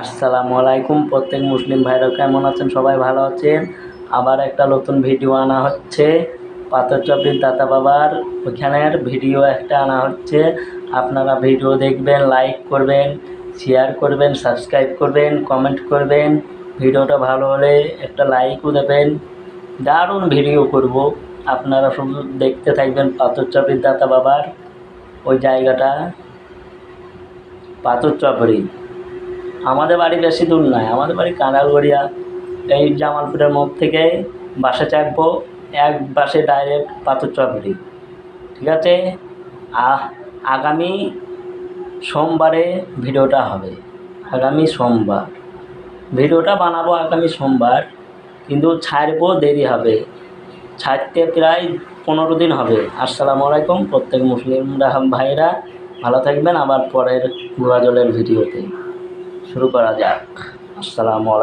আসসালামু আলাইকুম প্রত্যেক মুসলিম ভাইরা কেমন আছেন? সবাই ভালো আছেন? আবার একটা নতুন ভিডিও আনা হচ্ছে। পাথরচাপড়ির দাতা বাবার ওইখানের ভিডিও একটা আনা হচ্ছে। আপনারা ভিডিও দেখবেন লাইক করবেন শেয়ার করবেন সাবস্ক্রাইব করবেন কমেন্ট করবেন। ভিডিওটা ভালো হলে একটা লাইকও দেবেন। দারুণ ভিডিও করব। আপনারা শুধু দেখতে থাকবেন পাথরচাপড়ির দাতা বাবার ওই জায়গাটা পাথরচাপড়ি আমাদের বাড়ি বেশি দূর নয়, আমাদের বাড়ি কাঁড়ালগড়িয়া এই জামালপুরের মুখ থেকে বাসে চাপবো, এক বাসে ডাইরেক্ট পাথর চপড়ি, ঠিক আছে? আগামী সোমবারে ভিডিওটা হবে, আগামী সোমবার, ভিডিওটা বানাবো আগামী সোমবার, কিন্তু ছাড়বো দেরি হবে, ছাড়তে প্রায় পনেরো দিন হবে, আসসালামু আলাইকুম প্রত্যেক মুসলিমরা ভাইরা ভালো থাকবেন, আবার পরের গুয়া জলের ভিডিওতে। শুরু করা যাক। আসসালামু আলাইকুম।